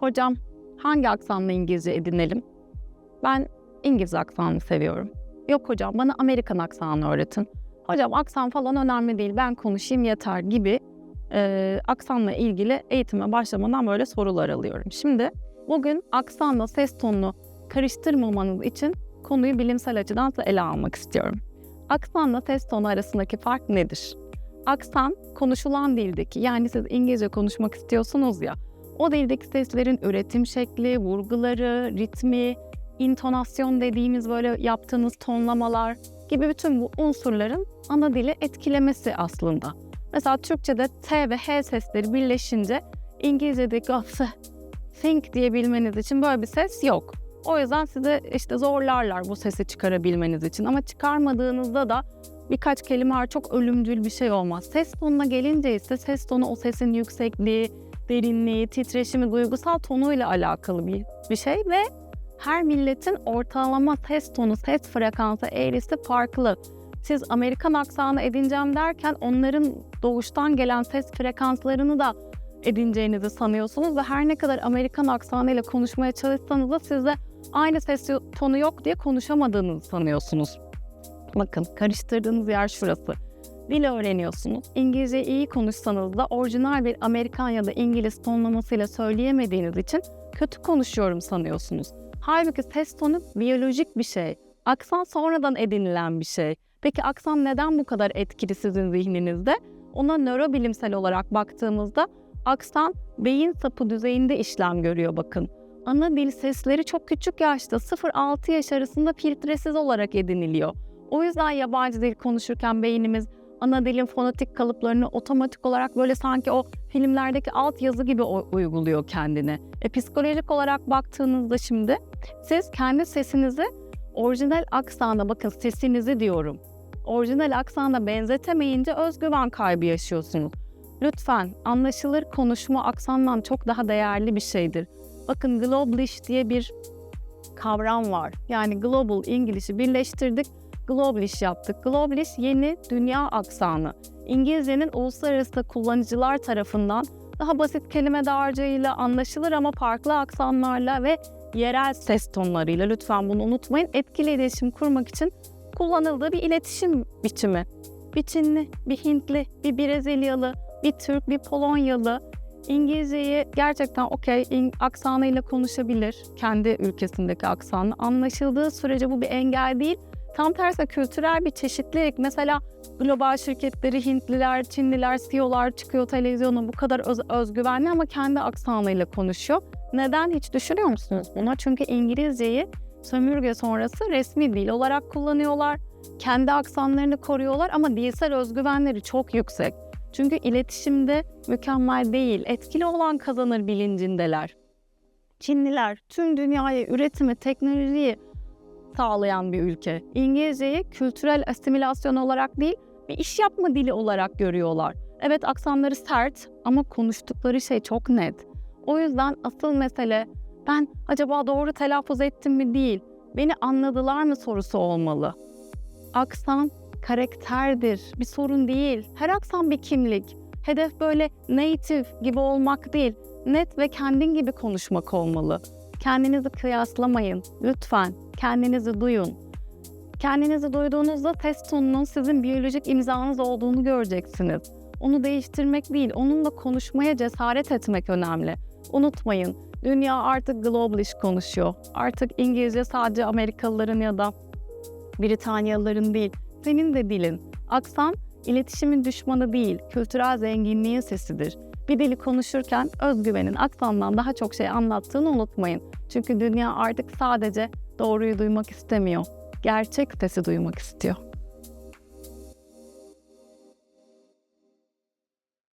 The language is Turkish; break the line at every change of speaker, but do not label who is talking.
Hocam hangi aksanla İngilizce edinelim? Ben İngiliz aksanını seviyorum. Yok hocam bana Amerikan aksanını öğretin. Hocam aksan falan önemli değil ben konuşayım yeter gibi e, aksanla ilgili eğitime başlamadan böyle sorular alıyorum. Şimdi bugün aksanla ses tonunu karıştırmamanız için konuyu bilimsel açıdan da ele almak istiyorum. Aksanla ses tonu arasındaki fark nedir? Aksan konuşulan dildeki yani siz İngilizce konuşmak istiyorsunuz ya o dildeki seslerin üretim şekli, vurguları, ritmi, intonasyon dediğimiz böyle yaptığınız tonlamalar gibi bütün bu unsurların ana dili etkilemesi aslında. Mesela Türkçe'de T ve H sesleri birleşince İngilizce'deki th, think diyebilmeniz için böyle bir ses yok. O yüzden size işte zorlarlar bu sesi çıkarabilmeniz için ama çıkarmadığınızda da birkaç kelime var çok ölümcül bir şey olmaz. Ses tonuna gelince ise ses tonu o sesin yüksekliği, derinliği, titreşimi, duygusal tonuyla alakalı bir, bir şey ve her milletin ortalama ses tonu, ses frekansı eğrisi farklı. Siz Amerikan aksanı edineceğim derken onların doğuştan gelen ses frekanslarını da edineceğinizi sanıyorsunuz ve her ne kadar Amerikan aksanıyla konuşmaya çalışsanız da sizde aynı ses tonu yok diye konuşamadığınızı sanıyorsunuz. Bakın karıştırdığınız yer şurası. Dil öğreniyorsunuz. İngilizce iyi konuşsanız da orijinal bir Amerikan ya da İngiliz tonlamasıyla söyleyemediğiniz için kötü konuşuyorum sanıyorsunuz. Halbuki ses tonu biyolojik bir şey. Aksan sonradan edinilen bir şey. Peki aksan neden bu kadar etkili sizin zihninizde? Ona nörobilimsel olarak baktığımızda aksan beyin sapı düzeyinde işlem görüyor bakın. Ana dil sesleri çok küçük yaşta 0-6 yaş arasında filtresiz olarak ediniliyor. O yüzden yabancı dil konuşurken beynimiz ana dilin fonetik kalıplarını otomatik olarak böyle sanki o filmlerdeki alt yazı gibi uyguluyor kendine. E, psikolojik olarak baktığınızda şimdi siz kendi sesinizi orijinal aksanda bakın sesinizi diyorum. Orijinal aksanda benzetemeyince özgüven kaybı yaşıyorsunuz. Lütfen anlaşılır konuşma aksandan çok daha değerli bir şeydir. Bakın Globlish diye bir kavram var. Yani Global İngiliz'i birleştirdik, Globlish yaptık. Globlish yeni dünya aksanı. İngilizcenin uluslararası kullanıcılar tarafından daha basit kelime dağarcığıyla anlaşılır ama farklı aksanlarla ve yerel ses tonlarıyla lütfen bunu unutmayın. Etkili iletişim kurmak için kullanıldığı bir iletişim biçimi. Bir Çinli, bir Hintli, bir Brezilyalı, bir Türk, bir Polonyalı İngilizceyi gerçekten okey aksanıyla konuşabilir. Kendi ülkesindeki aksanı. Anlaşıldığı sürece bu bir engel değil. Tam tersi kültürel bir çeşitlilik. Mesela global şirketleri Hintliler, Çinliler, CEO'lar çıkıyor televizyona bu kadar öz, özgüvenli ama kendi aksanıyla konuşuyor. Neden hiç düşünüyor musunuz buna? Çünkü İngilizceyi sömürge sonrası resmi dil olarak kullanıyorlar. Kendi aksanlarını koruyorlar ama dilsel özgüvenleri çok yüksek. Çünkü iletişimde mükemmel değil, etkili olan kazanır bilincindeler. Çinliler tüm dünyaya üretimi, teknolojiyi sağlayan bir ülke. İngilizceyi kültürel asimilasyon olarak değil, bir iş yapma dili olarak görüyorlar. Evet aksanları sert ama konuştukları şey çok net. O yüzden asıl mesele ben acaba doğru telaffuz ettim mi değil, beni anladılar mı sorusu olmalı. Aksan karakterdir, bir sorun değil. Her aksan bir kimlik. Hedef böyle native gibi olmak değil, net ve kendin gibi konuşmak olmalı. Kendinizi kıyaslamayın. Lütfen kendinizi duyun. Kendinizi duyduğunuzda test tonunun sizin biyolojik imzanız olduğunu göreceksiniz. Onu değiştirmek değil, onunla konuşmaya cesaret etmek önemli. Unutmayın, dünya artık globalish konuşuyor. Artık İngilizce sadece Amerikalıların ya da Britanyalıların değil, senin de dilin. Aksan, iletişimin düşmanı değil, kültürel zenginliğin sesidir. Bir dili konuşurken özgüvenin aksandan daha çok şey anlattığını unutmayın. Çünkü dünya artık sadece doğruyu duymak istemiyor. Gerçek sesi duymak istiyor.